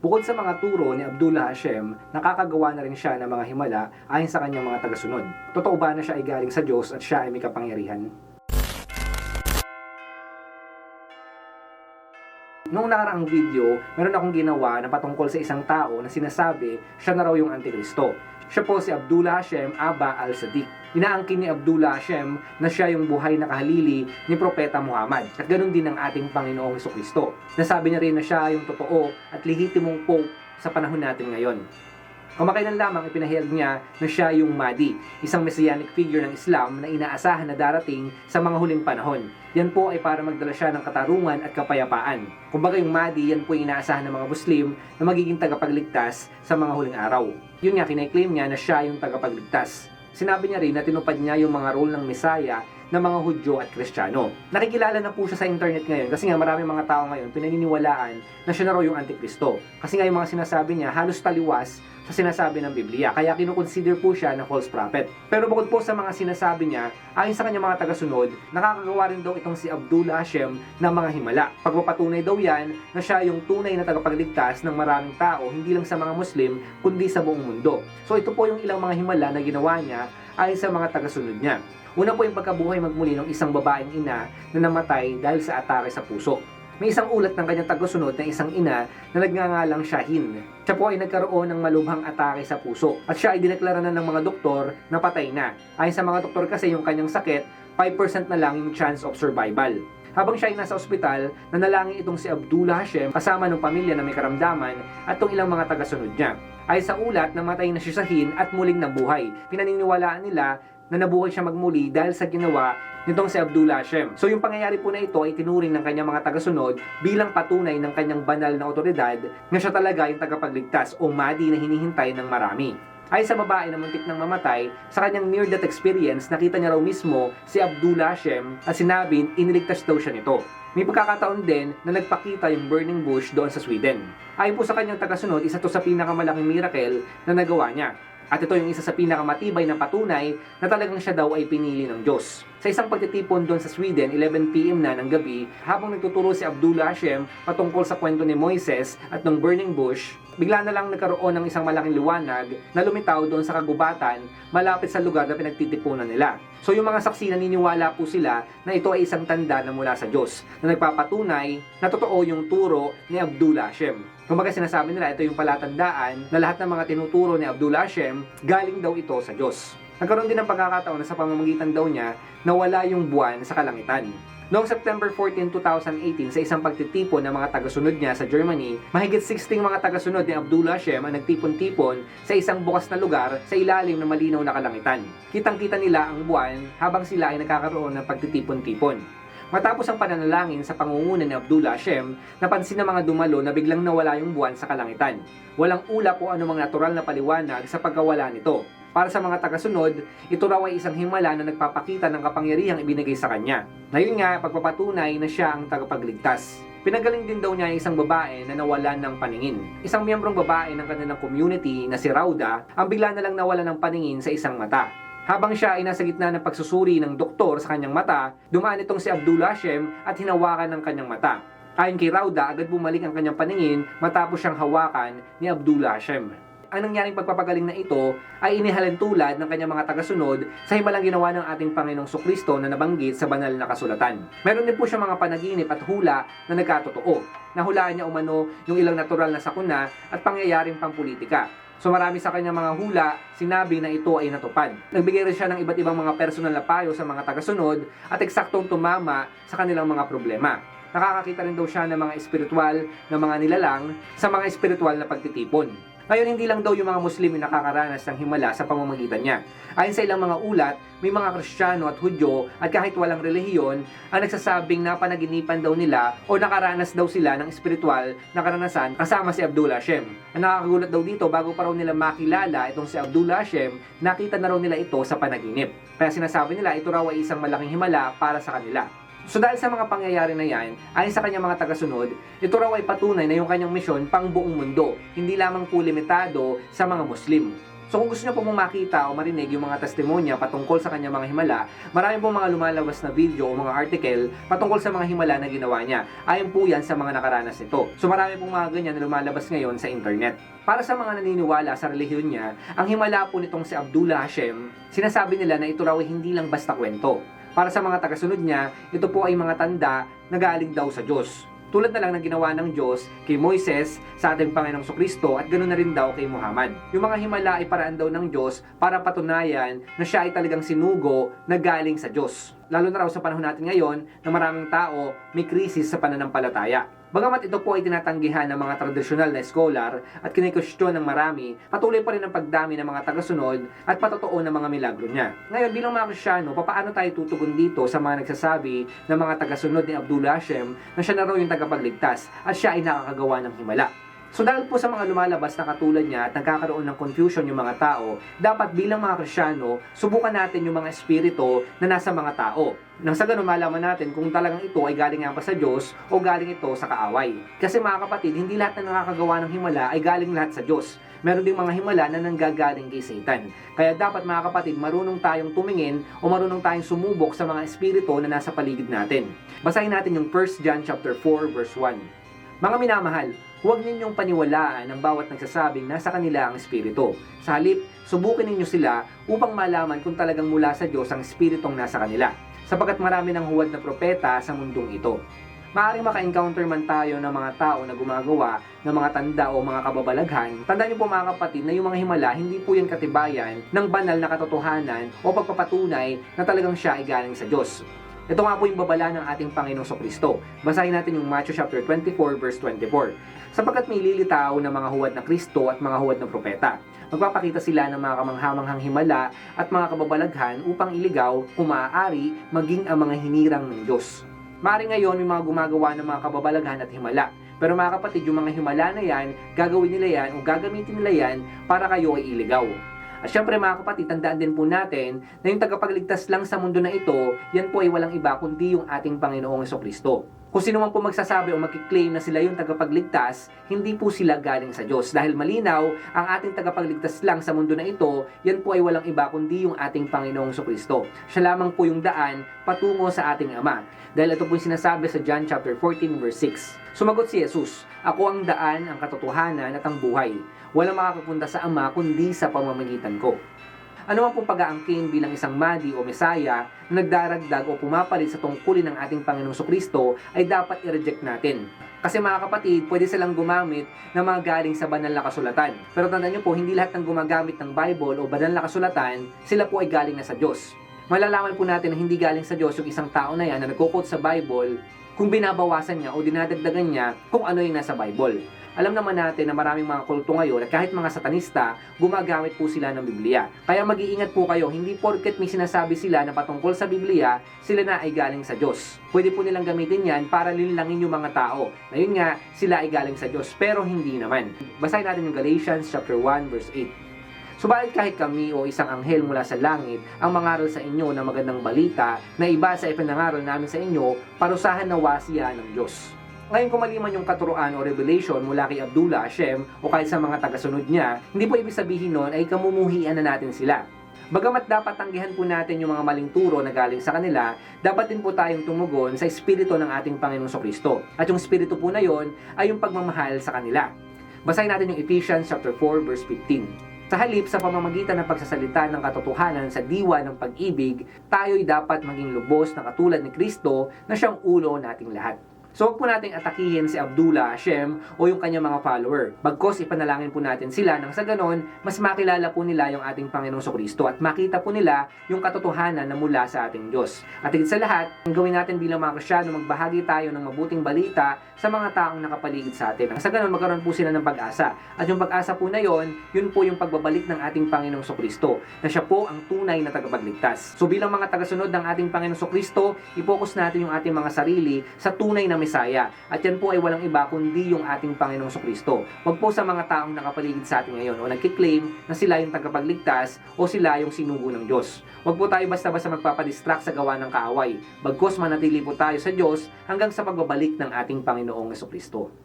Bukod sa mga turo ni Abdullah Hashem, nakakagawa na rin siya ng mga himala ayon sa kanyang mga tagasunod. Totoo ba na siya ay galing sa Diyos at siya ay may kapangyarihan? Noong nakaraang video, meron akong ginawa na patungkol sa isang tao na sinasabi siya na raw yung Antikristo. Siya po si Abdullah Hashem Aba al-Sadiq. Inaangkin ni Abdullah Hashem na siya yung buhay na kahalili ni Propeta Muhammad. At ganun din ang ating Panginoong Kristo. Nasabi niya rin na siya yung totoo at lehitimong Pope sa panahon natin ngayon. Kamakailan lamang ipinahayag niya na siya yung Mahdi, isang messianic figure ng Islam na inaasahan na darating sa mga huling panahon. Yan po ay para magdala siya ng katarungan at kapayapaan. Kumbaga yung Mahdi, yan po yung inaasahan ng mga Muslim na magiging tagapagligtas sa mga huling araw. Yun nga, kiniklaim niya na siya yung tagapagligtas. Sinabi niya rin na tinupad niya yung mga role ng Messiah ng mga Hudyo at Kristiyano. Nakikilala na po siya sa internet ngayon kasi nga marami mga tao ngayon pinaniniwalaan na siya na raw yung Antikristo. Kasi nga yung mga sinasabi niya halos taliwas sa sinasabi ng Biblia. Kaya kinukonsider po siya na false prophet. Pero bukod po sa mga sinasabi niya, ayon sa kanyang mga tagasunod, nakakagawa rin daw itong si Abdullah Hashem ng mga himala. Pagpapatunay daw yan na siya yung tunay na tagapagligtas ng maraming tao, hindi lang sa mga Muslim, kundi sa buong mundo. So ito po yung ilang mga himala na ginawa niya ayon sa mga tagasunod niya. Una po yung pagkabuhay magmuli ng isang babaeng ina na namatay dahil sa atake sa puso. May isang ulat ng kanyang tagasunod na isang ina na nagngangalang Shahin. Siya po ay nagkaroon ng malubhang atake sa puso at siya ay dineklara na ng mga doktor na patay na. Ayon sa mga doktor kasi yung kanyang sakit, 5% na lang yung chance of survival. Habang siya ay nasa ospital, nanalangin itong si Abdullah Hashem kasama ng pamilya na may karamdaman at itong ilang mga tagasunod niya. Ay sa ulat, namatay na si Shahin at muling nabuhay. Pinaniniwalaan nila na nabuhay siya magmuli dahil sa ginawa nitong si Abdullah Hashem. So yung pangyayari po na ito ay tinuring ng kanyang mga tagasunod bilang patunay ng kanyang banal na otoridad na siya talaga yung tagapagligtas o Mahdi na hinihintay ng marami. Ay sa babae na muntik nang mamatay, sa kanyang near-death experience, nakita niya raw mismo si Abdullah Hashem at sinabing iniligtas daw siya nito. May pagkakataon din na nagpakita yung burning bush doon sa Sweden. Ayon po sa kanyang tagasunod, isa to sa pinakamalaking miracle na nagawa niya. At ito yung isa sa pinakamatibay na patunay na talagang siya daw ay pinili ng Diyos. Sa isang pagtitipon doon sa Sweden, 11pm na ng gabi, habang nagtuturo si Abdullah Hashem patungkol sa kwento ni Moises at ng burning bush, bigla na lang nagkaroon ng isang malaking liwanag na lumitaw doon sa kagubatan malapit sa lugar na pinagtitipunan nila. So yung mga saksi naniniwala po sila na ito ay isang tanda na mula sa Diyos na nagpapatunay na totoo yung turo ni Abdullah Hashem. Kumbaga sinasabi nila ito yung palatandaan na lahat ng mga tinuturo ni Abdullah Hashem galing daw ito sa Diyos. Nagkaroon din ng pagkakataon na sa pamamagitan daw niya nawala yung buwan sa kalangitan. Noong September 14, 2018, sa isang pagtitipon ng mga tagasunod niya sa Germany, mahigit 16 mga tagasunod ni Abdullah Hashem ang nagtipon-tipon sa isang bukas na lugar sa ilalim ng malinaw na kalangitan. Kitang-kita nila ang buwan habang sila ay nagkakaroon ng pagtitipon-tipon. Matapos ang pananalangin sa pangunguna ni Abdullah Hashem, napansin ng mga dumalo na biglang nawala yung buwan sa kalangitan. Walang ulap o anumang natural na paliwanag sa pagkawala nito. Para sa mga tagasunod, ito raw ay isang himala na nagpapakita ng kapangyarihang ibinigay sa kanya. Ngayon nga, pagpapatunay na siya ang tagapagligtas. Pinagaling din daw niya ang isang babae na nawalan ng paningin. Isang miyembrong babae ng kanilang community na si Rauda ang bigla na lang nawalan ng paningin sa isang mata. Habang siya ay nasa gitna ng pagsusuri ng doktor sa kanyang mata, dumaan itong si Abdullah Hashem at hinawakan ng kanyang mata. Ayon kay Rauda, agad bumalik ang kanyang paningin matapos siyang hawakan ni Abdullah Hashem. Ang nangyaring pagpapagaling na ito ay inihalin tulad ng kanyang mga tagasunod sa himalang ginawa ng ating Panginoong Sukristo na nabanggit sa banal na kasulatan. Meron din po siya mga panaginip at hula na nagkatotoo. Nahulaan niya umano yung ilang natural na sakuna at pangyayaring pampolitika. So marami sa kanyang mga hula, sinabi na ito ay natupad. Nagbigay rin siya ng iba't ibang mga personal na payo sa mga tagasunod at eksaktong tumama sa kanilang mga problema. Nakakakita rin daw siya ng mga espiritual na mga nilalang sa mga espiritual na pagtitipon. Ngayon, hindi lang daw yung mga Muslim yung nakakaranas ng himala sa pamamagitan niya. Ayon sa ilang mga ulat, may mga Kristiyano at Hudyo at kahit walang relihiyon ang nagsasabing napanaginipan daw nila o nakaranas daw sila ng espiritual na karanasan kasama si Abdullah Hashem. Ang nakakagulat daw dito, bago pa raw nila makilala itong si Abdullah Hashem, nakita na raw nila ito sa panaginip. Kaya sinasabi nila ito raw ay isang malaking himala para sa kanila. So dahil sa mga pangyayari na yan, ayon sa kanyang mga tagasunod, ito raw ay patunay na yung kanyang misyon pang buong mundo, hindi lamang po limitado sa mga Muslim. So kung gusto niyo po mong makita o marinig yung mga testimonya patungkol sa kanyang mga himala, marami pong mga lumalabas na video o mga article patungkol sa mga himala na ginawa niya. Ayon po yan sa mga nakaranas nito. So marami pong mga ganyan na lumalabas ngayon sa internet. Para sa mga naniniwala sa relihiyon niya, ang himala po nitong si Abdullah Hashem, sinasabi nila na ito raw ay hindi lang basta kwento. Para sa mga tagasunod niya, ito po ay mga tanda na galing daw sa Diyos. Tulad na lang ng ginawa ng Diyos kay Moises sa ating Panginoong Kristo at ganoon na rin daw kay Muhammad. Yung mga himala ay paraan daw ng Diyos para patunayan na siya ay talagang sinugo na galing sa Diyos. Lalo na raw sa panahon natin ngayon na maraming tao may krisis sa pananampalataya. Bagamat ito po ay tinatanggihan ng mga tradisyonal na scholar at kinikwestiyon ng marami, patuloy pa rin ang pagdami ng mga tagasunod at patotoo ng mga milagro niya. Ngayon, bilang mga Krisyano, paano tayo tutugon dito sa mga nagsasabi ng mga tagasunod ni Abdullah Hashem na siya na raw yung tagapagligtas at siya ay nakakagawa ng himala? So dahil po sa mga lumalabas na katulad niya at nagkakaroon ng confusion yung mga tao, dapat bilang mga Krisyano, subukan natin yung mga espiritu na nasa mga tao. Nang sa ganun malaman natin kung talagang ito ay galing nga ba sa Diyos o galing ito sa kaaway. Kasi mga kapatid, hindi lahat na nakakagawa ng himala ay galing lahat sa Diyos. Meron ding mga himala na nanggagaling kay Satan. Kaya dapat mga kapatid, marunong tayong tumingin o marunong tayong sumubok sa mga espiritu na nasa paligid natin. Basahin natin yung 1 John chapter 4 verse 1. Mga minamahal, huwag ninyong paniwalaan ang bawat nagsasabing nasa kanila ang Espiritu. Sa halip, subukin ninyo sila upang malaman kung talagang mula sa Diyos ang Espiritong nasa kanila. Sapagkat marami ng huwad na propeta sa mundong ito. Maaring maka-encounter man tayo ng mga tao na gumagawa ng mga tanda o mga kababalaghan. Tandaan niyo po mga kapatid na yung mga himala, hindi po yan katibayan ng banal na katotohanan o pagpapatunay na talagang siya ay galing sa Diyos. Ito nga po yung babala ng ating Panginoong So Kristo. Basahin natin yung Matthew chapter 24 verse 24. Sapagkat may lilitaw na mga huwad na Kristo at mga huwad na propeta. Magpapakita sila ng mga kamanghamanghang himala at mga kababalaghan upang iligaw, kung maaari, maging ang mga hinirang ng Diyos. Mari ngayon may mga gumagawa ng mga kababalaghan at himala. Pero mga kapatid, yung mga himala na yan, gagawin nila yan o gagamitin nila yan para kayo ay iligaw. At syempre mga kapatid, tandaan din po natin na yung tagapagligtas lang sa mundo na ito, yan po ay walang iba kundi yung ating Panginoong Kristo. Kung sino man po magsasabi o magkiklaim na sila yung tagapagligtas, hindi po sila galing sa Diyos. Dahil malinaw, ang ating tagapagligtas lang sa mundo na ito, yan po ay walang iba kundi yung ating Panginoong Kristo. Siya lamang po yung daan patungo sa ating Ama. Dahil ito po yung sinasabi sa John chapter 14 verse 6. Sumagot si Jesus, Ako ang daan, ang katotohanan at ang buhay. Walang makakapunta sa Ama kundi sa pamamagitan ko. Ano man pong pag-aangkin bilang isang madi o mesaya na nagdaragdag o pumapalit sa tungkulin ng ating Panginoong Kristo ay dapat i-reject natin. Kasi mga kapatid, pwede silang gumamit ng mga galing sa banal na kasulatan. Pero tandaan nyo po, hindi lahat ng gumagamit ng Bible o banal na kasulatan, sila po ay galing na sa Diyos. Malalaman po natin na hindi galing sa Diyos yung isang tao na yan na nagkukot sa Bible kung binabawasan niya o dinadagdagan niya kung ano yung nasa Bible. Alam naman natin na maraming mga kulto ngayon at kahit mga satanista, gumagamit po sila ng Biblia. Kaya mag-iingat po kayo, hindi porket may sinasabi sila na patungkol sa Biblia, sila na ay galing sa Diyos. Pwede po nilang gamitin yan para linlangin yung mga tao. Na yun nga, sila ay galing sa Diyos, pero hindi naman. Basahin natin yung Galatians chapter 1 verse 8. Subalit kahit kami o isang anghel mula sa langit ang mangaral sa inyo ng magandang balita na iba sa ipinangaral namin sa inyo, parusahan na wasiya ng Diyos. Ngayon kung mali man yung katuruan o revelation mula kay Abdullah, Hashem o kahit sa mga tagasunod niya, hindi po ibig sabihin nun ay kamumuhian na natin sila. Bagamat dapat tanggihan po natin yung mga maling turo na galing sa kanila, dapat din po tayong tumugon sa espiritu ng ating Panginoong Kristo. At yung espiritu po na yon ay yung pagmamahal sa kanila. Basahin natin yung Ephesians chapter 4 verse 15. Sa halip sa pamamagitan ng pagsasalita ng katotohanan sa diwa ng pag-ibig, tayo'y dapat maging lubos na katulad ni Kristo na siyang ulo nating lahat. So huwag po nating atakihin si Abdullah, Hashem o yung kanyang mga follower. Bagkos ipanalangin po natin sila nang sa ganon, mas makilala po nila yung ating Panginoong Kristo at makita po nila yung katotohanan na mula sa ating Diyos. At higit sa lahat, ang gawin natin bilang mga Krisyano, magbahagi tayo ng mabuting balita sa mga taong nakapaligid sa atin. Nang sa ganon, magkaroon po sila ng pag-asa. At yung pag-asa po na yon, yun po yung pagbabalik ng ating Panginoong Kristo na siya po ang tunay na tagapagligtas. So bilang mga tagasunod ng ating Panginoong Kristo, i-focus natin yung ating mga sarili sa tunay na Mesaya. At yan po ay walang iba kundi yung ating Panginoong Kristo. Huwag po sa mga taong nakapaligid sa atin ngayon o nagkiklaim na sila yung tagapagligtas o sila yung sinugo ng Diyos. Huwag po tayo basta-basta magpapadistract sa gawa ng kaaway. Bagkos manatili po tayo sa Diyos hanggang sa pagbabalik ng ating Panginoong Kristo.